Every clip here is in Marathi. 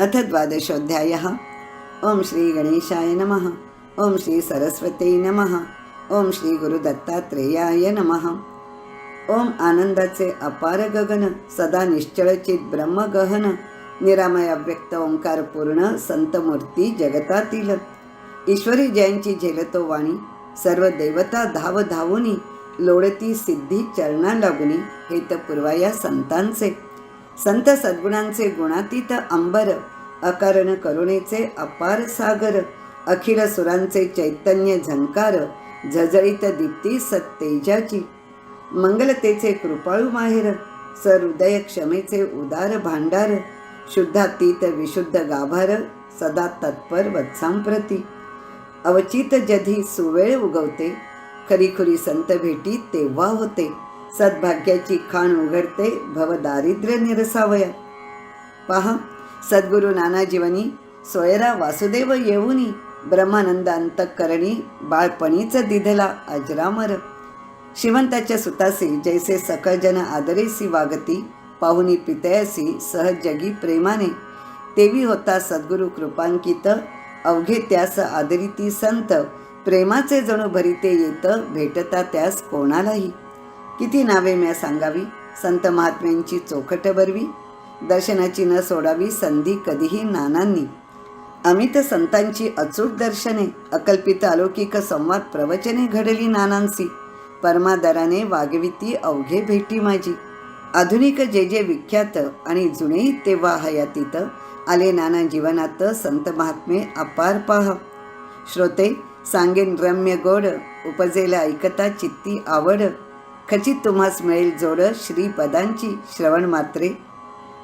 अथ द्वादशोऽध्यायः। ॐ श्रीगणेशाय नमः। ॐ श्रीसरस्वत्यै नमः। ॐ श्रीगुरुदत्तात्रेयाय नमः। ओम आनंदाचे अपार गगन सदा निश्चळचित ब्रह्मगहन निरामय अव्यक्त ओंकार पूर्ण संतमूर्ती जगतातील ईश्वरी जयांची झेलतो वाणी सर्व देवता धाव धावुनी लोळती सिद्धी चरणा लागुनी हेतपूर्वाया संतांचे। संत सद्गुणांचे गुणातीत अंबर अकारण करुणेचे अपार सागर अखिल सुरांचे चैतन्य झंकार झळझळीत दीप्ती सत्तेजाची. मंगलतेचे कृपाळू माहेर सहृदय क्षमेचे उदार भांडार शुद्धातीत विशुद्ध गाभार सदा तत्पर वत्सांप्रती. अवचित जधी सुवेळ उगवते खरीखुरी संत भेटी तेव्हा होते. सद्भाग्याची खाण उघडते भव दारिद्र्य निरसावया. पहा सद्गुरु नानाजीवनी सोयरा वासुदेव येऊनी ब्रह्मानंद अंतकरणी बाळपणीच दिधला अजरामर. श्रीमंताच्या सुतासी जैसे सकळजन आदरेसी वागती पाहुनी पितयसी सहज जगी प्रेमाने. तेवी होता सद्गुरु कृपांकित अवघे त्यास आदरिती संत प्रेमाचे जणू भरिते येत भेटता त्यास कोणालाही. किती नावे म्या सांगावी? संत महात्म्यांची चोखट बरवी दर्शनाची न सोडावी संधी कधीही नानांनी. अमित संतांची अचूक दर्शने अकल्पित अलौकिक संवाद प्रवचने घडली नानांसी परमादराने वागविती अवघे भेटी माझी. आधुनिक जे जे विख्यात आणि जुने तेव्हा हयातीत आले नाना जीवनात संत महात्मे अपार पाह. श्रोते सांगेन रम्य गोड उपजेला ऐकता चित्ती आवड. खचित तुम्हास मिळेल जोड श्रीपदांची श्रवण मात्रे.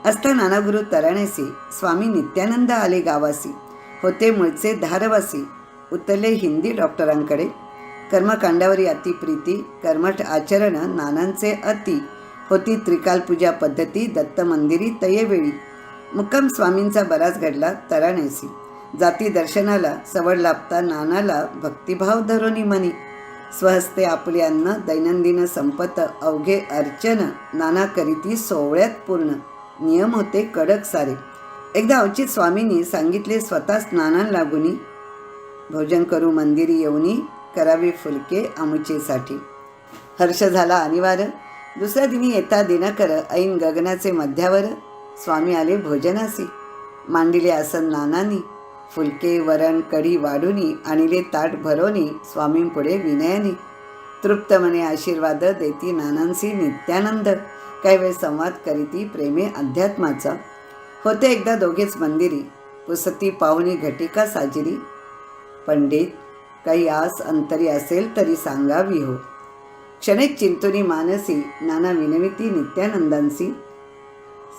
असता नानागुरु तराणेसी स्वामी नित्यानंद आले गावासी. होते मूळचे धारवासी उतरले हिंदी डॉक्टरांकडे. कर्मकांडावरी अतिप्रीती कर्मठ आचरण नानांचे अति. होती त्रिकाल पूजा पद्धती दत्त मंदिरी तयेवेळी. मुक्काम स्वामींचा बराच घडला तराणेसी. जाती दर्शनाला सवड लाभता नानाला भक्तिभाव धरोनी मनी. स्वहस्ते आपले अन्न दैनंदिन संपत अवघे अर्चन नाना करीती सोवळ्यात पूर्ण. नियम होते कडक सारे. एकदा अवचित स्वामींनी सांगितले स्वतः स्नानान लागुनी भोजन करू मंदिरी येऊनी करावे फुलके आमुचेसाठी. हर्ष झाला अनिवार्य. दुसऱ्या दिनी येता दिनकर ऐन गगनाचे मध्यावर स्वामी आले भोजनासी. मांडिले आसन नानानी. फुलके वरण कढी वाढूनी आणिले ताट भरवणी स्वामींपुढे विनयाने. तृप्त मने आशीर्वाद देती नानांसी नित्यानंद. काही वेळ संवाद करीती प्रेमे अध्यात्माचा. होते एकदा दोघेच मंदिरी. पुसती पाहुणी घटिका साजरी. पंडित काही आस अंतरी असेल तरी सांगावी हो. क्षणिक चिंतुनी मानसी नाना विनविती नित्यानंदांसी.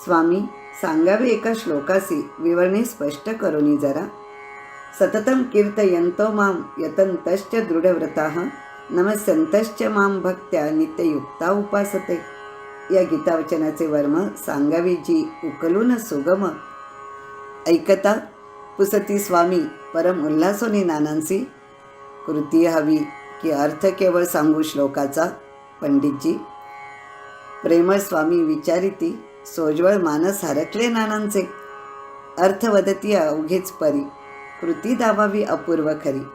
स्वामी सांगावे एका श्लोकासी विवरणी स्पष्ट करूनी जरा. सततं कीर्तयंतो मां यतन्तश्च दृढव्रताः नमस्यंतश्च मां भक्त्या नित्ययुक्ता उपासते। या गीतावचनाचे वर्म सांगावी जी उकलून सुगम। ऐकता पुसती स्वामी परम उल्हासोनी नानांसी। कृती हवी की अर्थ केवळ सांगू श्लोकाचा पंडितजी। प्रेमळ स्वामी विचारिती सोज्वळ मानस हरकले नानांचे। अर्थ वदती अवघेच परी। कृती दाबावी अपूर्व खरी.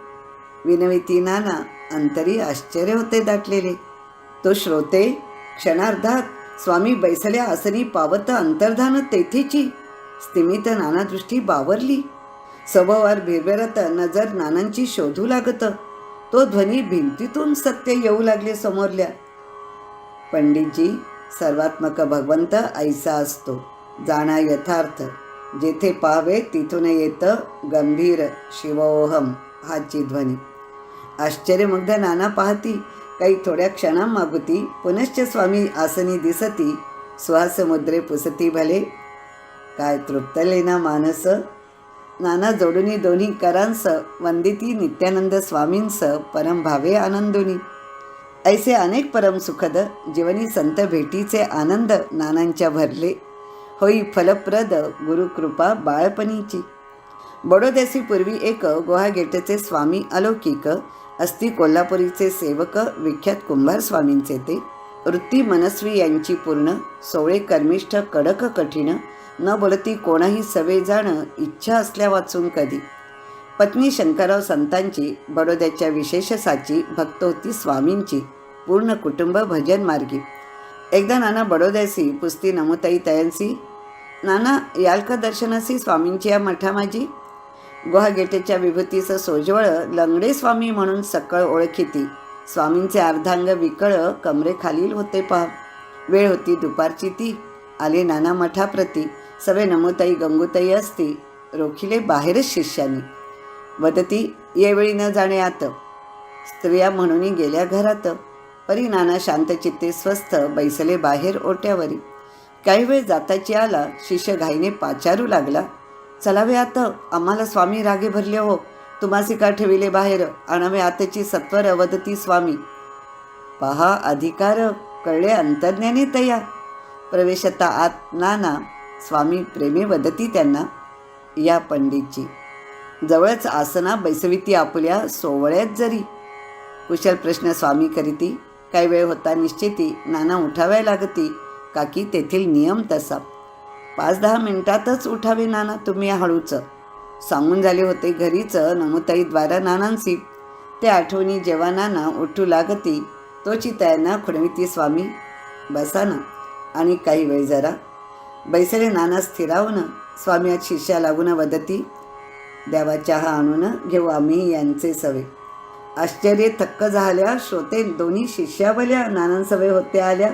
विनविती नाना अंतरी आश्चर्य होते दाटलेले. तो श्रोते क्षणार्धात स्वामी बैसल्या आसनी पावत अंतर्धान तेथेची. स्तिमित नानादृष्टी बावरली. सभोवार भिरभिरत नजर नानांची शोधू लागत. तो ध्वनी भिंतीतून सत्य येऊ लागले समोरल्या. पंडितजी सर्वात्मक भगवंत ऐसा असतो. जाणा यथार्थ. जेथे पाहावे तिथून येतं गंभीर शिवोहम हाची ध्वनी. आश्चर्यमुग्ध नाना पाहती काही थोड्या क्षणा मागुती पुनश्च स्वामी आसनी दिसती सुहासमुद्रे पुसती भले. काय तृप्तले ना मानस नाना जोडुनी दोन्ही करांस वंदिती नित्यानंद स्वामींस परम भावे आनंदुनी. ऐसे अनेक परम सुखद जीवनी संत भेटीचे आनंद नानांच्या भरले. होई फलप्रद गुरुकृपा बाळपणीची. बडोदेसी पूर्वी एक गोहा गेटचे स्वामी अलौकिक अस्ति कोल्हापुरीचे सेवक विख्यात कुंभार स्वामींचे ते. वृत्ती मनस्वी यांची पूर्ण सोळे कर्मिष्ठ कडक कठीण न बोलती कोणाही सवे जाणं इच्छा असल्या वाचून कधी. पत्नी शंकरराव संतांची बडोद्याच्या विशेष साची भक्त होती स्वामींची पूर्ण कुटुंब भजन मार्गी. एकदा नाना बडोद्यासी पुस्ती नमुताई तयांसी नाना याल का दर्शनासी स्वामींची या मठा माझी गुहागेटेच्या विभूतीचं सोजवळ लंगडे स्वामी म्हणून सकळ ओळखीती. स्वामींचे अर्धांग विकळ कमरेखालील होते पहा. वेळ होती दुपारची ती. आले नाना मठाप्रती. सवे नमोताई गंगूताई असती. रोखिले बाहेरच शिष्यांनी. वदती येवेळी न जाणे आत. स्त्रिया म्हणून गेल्या घरात. परी नाना शांतचित्ते स्वस्थ बैसले बाहेर ओट्यावरी. काही वेळ जाताची आला शिष्य घाईने पाचारू लागला. चलावे आता आम्हाला स्वामी रागे भरले हो. तुम्हासी का ठेविले बाहेर? आणावे आताची सत्वर अवदती स्वामी. पहा अधिकार कळले अंतर्ज्ञाने तया. प्रवेशता आत नाना स्वामी प्रेमे वदती त्यांना या पंडितची जवळच आसना बैसविती आपल्या सोवळ्यात जरी. कुशल प्रश्न स्वामी करीती काही वेळ होता निश्चिती नाना उठाव्या लागती. काकी तेथील नियम तसा. पाच दहा मिनिटातच उठावे नाना तुम्ही हळूचं. सांगून झाले होते घरीच नमुताईद्वारा नानांसी ते आठवणी जेव्हा नाना उठू लागती तोची त्यांना खुणविती स्वामी बसा ना आणि काही वेळ जरा. बैसले नाना स्थिरावून स्वामी आज शिष्या लागून वदती देवा चहा आणून घेऊ आम्ही यांचे सवे. आश्चर्य थक्क झाल्या श्रोते दोन्ही शिष्यावल्या नानांसवे होते आल्या.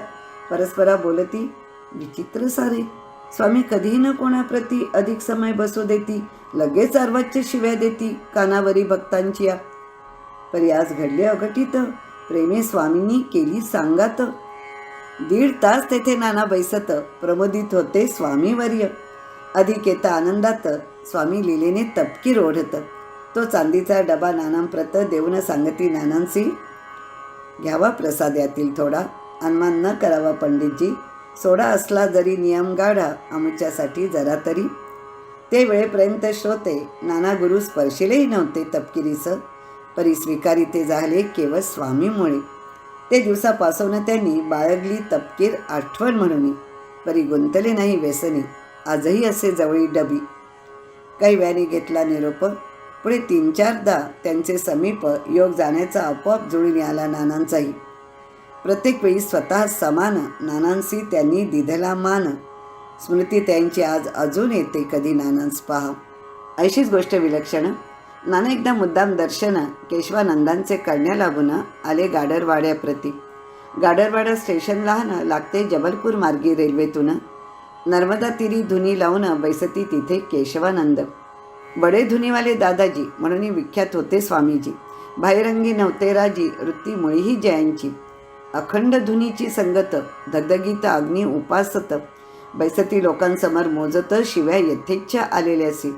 परस्परा बोलती विचित्र सारे. स्वामी कधीही न कोणाप्रती अधिक समय बसू देती लगेच अर्वाच्य शिव्या देती कानावरी भक्तांची या परी आज घडले अघटित. प्रेमे स्वामींनी केली सांगात. दीड तास तेथे नाना बैसत. प्रमोदित होते स्वामीवर्य अधिक येता आनंदात. स्वामी लिलेने तपकीर ओढत तो चांदीचा डबा नानांप्रत देऊन सांगती नानांसी घ्यावा प्रसाद यातील थोडा. अनुमान न करावा पंडितजी. सोडा असला जरी नियम गाढा आमच्यासाठी जरा तरी. ते वेळेपर्यंत श्रोते नाना गुरु स्पर्शिलेही नव्हते तपकिरीचं परी स्वीकारी ते झाले केवळ स्वामीमुळे. ते दिवसापासून त्यांनी बाळगली तपकीर आठवण म्हणून. परी गुंतले नाही व्यसनी आजही असे जवळी डबी. काही व्याने घेतला निरोप. पुढे तीन चारदा त्यांचे समीप योग जाण्याचा आपोआप जुळून आला नानांचाही. प्रत्येक वेळी स्वतः समान नानांसी त्यांनी दिधला मान. स्मृती त्यांची आज अजून येते कधी नानांस पहा. अशीच गोष्ट विलक्षण. नाना एकदा मुद्दाम दर्शन केशवानंदांचे करण्या लागून आले गाडरवाड्याप्रती. गाडरवाडा स्टेशन लहान लागते जबलपूर मार्गी रेल्वेतून. नर्मदा तिरी धुनी लावून बैसती तिथे केशवानंद. बडे धुनीवाले दादाजी म्हणून विख्यात होते स्वामीजी. बाहेरंगी नव्हते राजी वृत्ती मुळीही जयांची. अखंड धुनीची संगत धगधगीत अग्नी उपासत बैसती लोकांसमोर मोजत शिव्या यथेच्छा आलेल्यासी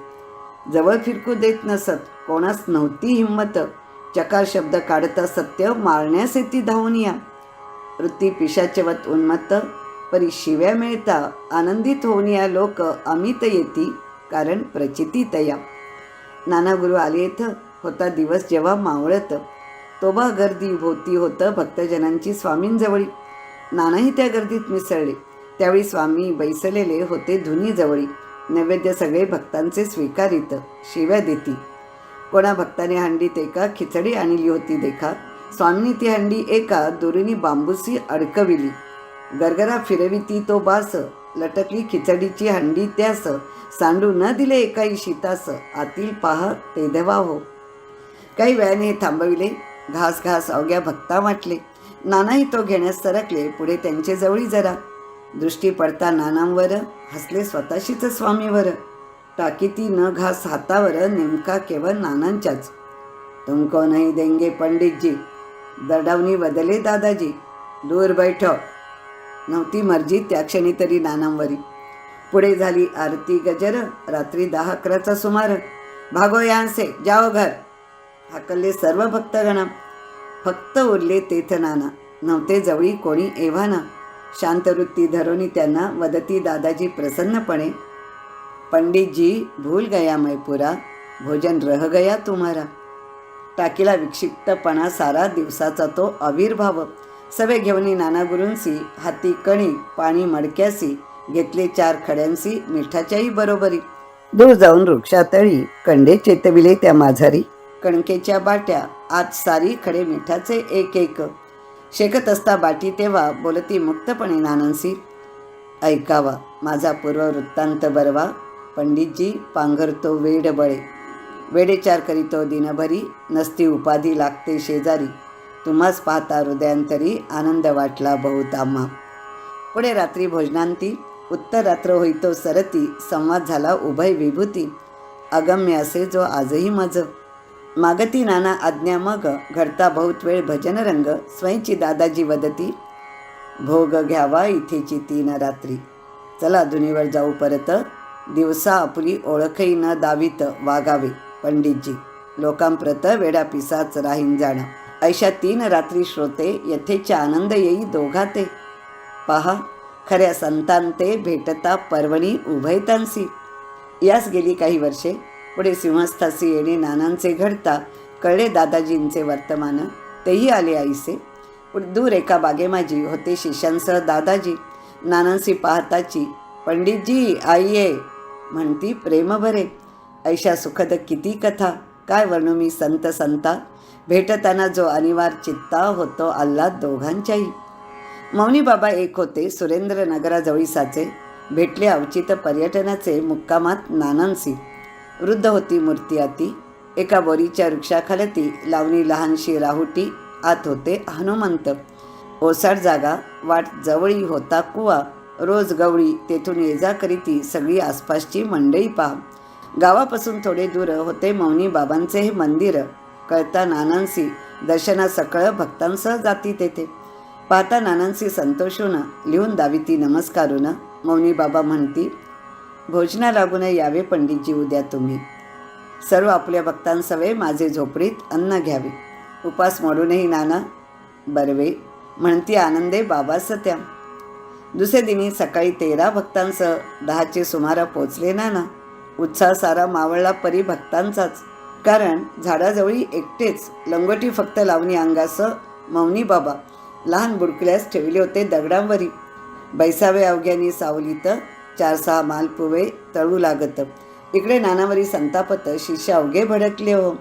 जवळ फिरकू देत नसत कोणास नव्हती हिंमत. चकार शब्द काढता सत्य मारण्यास येती धावून या वृत्ती पिशाचवत उन्मत्त परी शिव्या मिळता आनंदित होऊन या लोक अमित येती कारण प्रचिती तया नाना गुरु आले इथं होता दिवस जेव्हा मावळत. तोबा गर्दी भोवती होतं भक्तजनांची स्वामींजवळी. नानाही त्या गर्दीत मिसळले. त्यावेळी स्वामी बैसलेले होते धुनीजवळी. नैवेद्य सगळे भक्तांचे स्वीकारित शिव्या देती. कोणा भक्ताने हंडीत एका खिचडी आणली होती देखा. स्वामींनी ती हंडी एका दोरीनी बांबूसी अडकविली. गरगरा फिरविती तो बास. लटकली खिचडीची हंडी त्यास. सांडू न दिले एकाही शीतास. आतील पहा तेधवा हो. काही वेळाने हे थांबविले. घास घास अवघ्या भक्ता वाटले. नानाही तो घेण्यास सरकले पुढे त्यांचे जवळी जरा. दृष्टी पडता नानांवर हसले स्वतःशीच स्वामीवर. टाकीती न घास हातावर नेमका केवळ नानांच्याच. तुमको नाही देंगे पंडितजी. दडावणी बदले दादाजी. दूर बैठ. नव्हती मर्जी त्या क्षणी तरी नानांवरी. पुढे झाली आरती गजर रात्री दहा अकराचा सुमार. भागो यांसे जाओ घर. हाकलले सर्व भक्तगणा. फक्त उरले तेथ नाना. नव्हते जवळी कोणी एव्हाना. शांतवृत्ती धरोनी त्यांना वदती दादाजी प्रसन्नपणे पंडितजी भूल गया मैपुरा. भोजन रह गया तुम्हारा. टाकीला विक्षिप्तपणा सारा दिवसाचा तो आविर्भाव सवे घेऊनी नानागुरूंसी हाती कणी पाणी मडक्यासी घेतले चार खड्यांसी मिठाच्याही बरोबरी. दूर जाऊन वृक्षातळी कंडे चेतविले त्या माझारी. कणकेच्या बाट्या आत सारी खडे मिठाचे एक एक. शेकत असता बाटी तेव्हा बोलती मुक्तपणे नानंसी ऐकावा माझा पूर्व वृत्तांत बरवा. पंडितजी पांघरतो वेडबळे वेडेचार करीतो दिनभरी नसती उपाधी लागते शेजारी. तुम्हाच पाहता हृदयांतरी आनंद वाटला बहुतामा पुढे रात्री भोजनांती उत्तर रात्र होईतो सरती संवाद झाला उभय विभूती. अगम्य असे जो आजही माझं मागती नाना आज्ञा मग घडता बहुत वेळ भजन रंग स्वयंची दादाजी वदती भोग घ्यावा इथेची तीन रात्री. चला दुनीवर जाऊ परत. दिवसा आपली ओळखही न दावीत वागावे पंडितजी. लोकांप्रत वेडा पिसाच राहीन जाणं. ऐशा तीन रात्री श्रोते यथेच्या आनंद येई दोघाते. पहा खऱ्या संतांते भेटता पर्वणी उभयतांसी यास गेली काही वर्षे पुढे सिंहस्थासी येणे नानांचे घडता कळले दादाजींचे वर्तमान. तेही आले आईसे. दूर एका बागेमाजी होते शिष्यांसह दादाजी. नानांसी पाहताची पंडितजी आई ये म्हणती प्रेमभरे ऐशा सुखद किती कथा. काय वर्णू मी संत संता. भेटताना जो अनिवार चित्ता होतो आल्हाद दोघांच्याही. मौनी बाबा एक होते सुरेंद्र नगराजवळीसाचे. भेटले अवचित पर्यटनाचे मुक्कामात नानांसी वृद्ध होती मूर्ती आती. एका बोरीच्या वृक्षाखालती लावणी लहानशी राहुटी आत होते हनुमंत. ओसाड जागा वाट जवळी होता कुवा. रोज गवळी तेथून ये जा करीती सगळी आसपासची मंडई पहा. गावापासून थोडे दूर होते मौनी बाबांचे हे मंदिर. कळता नानांसी दर्शना सकळ भक्तांसह जाती तेथे. पाहता नानांसी संतोषून लिहून दाविती नमस्कारून मौनी बाबा म्हणती भोजना लागून यावे पंडितजी उद्या तुम्ही. सर्व आपल्या भक्तांसवे माझे झोपडीत अन्न घ्यावे. उपास मोडूनही नाना बरवे म्हणती आनंदे बाबा सत्या. दुसऱ्या दिनी सकाळी तेरा भक्तांसह दहाचे सुमारा पोचले नाना. उत्साह सारा मावळला परी भक्तांचाच. कारण झाडाजवळी एकटेच लंगोटी फक्त लावणी अंगासह मौनी बाबा. लहान बुडकल्यास ठेवले होते दगडांवरी. बैसावे अवघ्यानी सावलीत चार सहा मालपुवे तळू लागत. इकडे नानावरी संतापत शिष्य अवघे भडकले हो.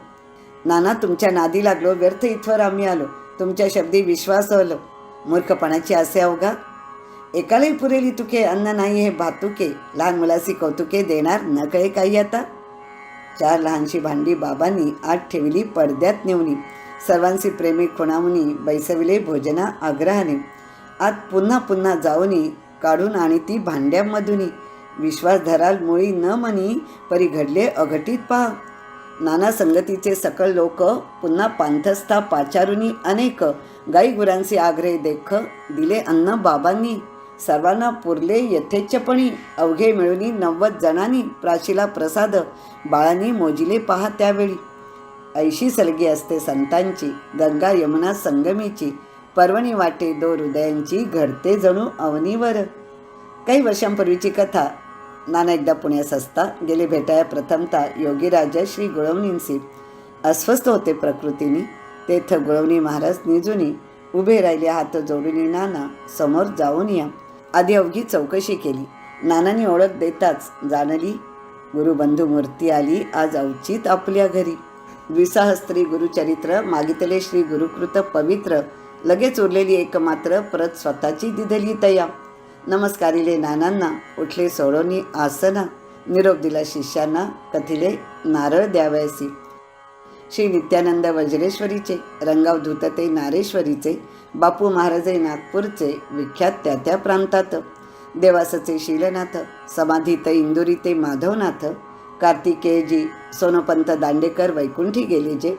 नाना तुमच्या नादी लागलो व्यर्थ इथवर आम्ही आलो. तुमच्या शब्दी विश्वास आलो मूर्खपणाची असे अवघा एकालाही पुरेली तुके अन्न नाही हे भातुके. लहान मुलासी कौतुके देणार न कळे काही आता. चार लहानशी भांडी बाबांनी आत ठेवली पडद्यात नेवणी सर्वांशी प्रेमी खुणावणी बैसविले भोजना आग्रहाने. आत पुन्हा पुन्हा जाऊनी काढून आणि ती भांड्यांमधूनही विश्वास धराल मुळी न म्हणी परी घडले अघटित पहा. नाना संगतीचे सकळ लोक पुन्हा पांथस्था पाचारुनी अनेक गाईगुरांचे आग्रह देख दिले अन्न बाबांनी. सर्वांना पुरले यथेच्छपणी अवघे मिळूनी नव्वद जणांनी प्राशीला प्रसाद बाळांनी मोजिले पहा त्यावेळी. ऐशी सलगी असते संतांची गंगा यमुना संगमीची पर्वणी वाटे दो हृदयांची घडते जणू अवनीवर. काही वर्षांपूर्वीची कथा. नाना एकदा पुण्यास असता गेले भेटाया प्रथमता योगीराजा श्री गुळवणींशी अस्वस्थ होते प्रकृतीने. तेथ गुळवणी महाराज निजुनी उभे राहिले हात जोडून नाना समोर जाऊन या. आधी अवघी चौकशी केली. नानांनी ओळख देताच जाणली गुरुबंधू मूर्ती आली आज अवचित आपल्या घरी. द्विसाहस्त्री गुरुचरित्र मागितले श्री गुरुकृत पवित्र. लगेच उरलेली एकमात्र परत स्वतःची दिधली तया नमस्कारिले नानांना उठले सोडोनी आसना निरोप दिला शिष्यांना कथिले नारळ द्यावयासी. श्री नित्यानंद वज्रेश्वरीचे रंगाव धुतते नारेश्वरीचे बापू महाराजे नागपूरचे विख्यात त्या त्या प्रांतात. देवासचे शीलनाथ समाधीत इंदुरी माधवनाथ कार्तिकेयजी सोनोपंत दांडेकर वैकुंठी गेले जे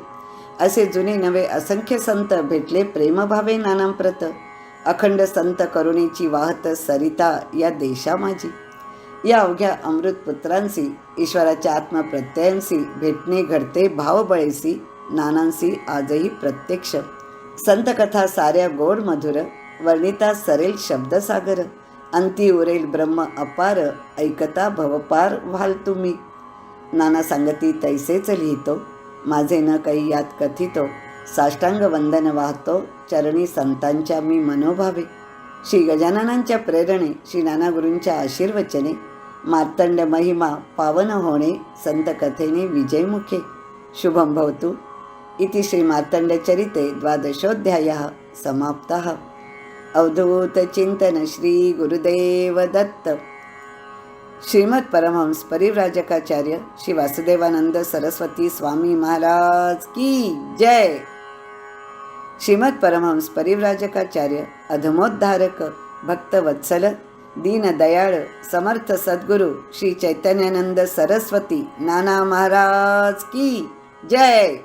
असे जुने नवे असंख्य संत भेटले प्रेमभावे नानांप्रत. अखंड संत करुणेची वाहत सरिता या देशा माझी या अवघ्या अमृतपुत्रांशी ईश्वराच्या आत्मप्रत्ययांशी भेटणे घडते भावबळेसी नानांशी आजही प्रत्यक्ष. संतकथा साऱ्या गोड मधुर वर्णिता सरेल शब्दसागर अंती उरेल ब्रह्म अपार ऐकता भवपार व्हाल तुम्ही. नाना सांगती तैसेच लिहितो. माझे न काही यात कथितो साष्टांग वंदन वाहतो चरणी संतांच्या मी मनोभावे. श्री गजाननांच्या प्रेरणे श्री नानागुरूंच्या आशीर्वचने मार्तंड महिमा पावन होणे संत कथेने विजयमुखे. शुभं भवतु. इति श्री मार्तंडचरिते द्वादशोऽध्यायः समाप्तः. अवधूतचिन्तन श्री गुरुदेव दत्त. श्रीमद परमहंस परिव्राजकाचार्य श्री वासुदेवानंद सरस्वती स्वामी महाराज की जय. श्रीमद परमहंस परिव्राजकाचार्य अधमोद्धारक भक्तवत्सल दीनदयाळ समर्थ सद्गुरु श्री चैतन्यानंद सरस्वती नाना महाराज की जय.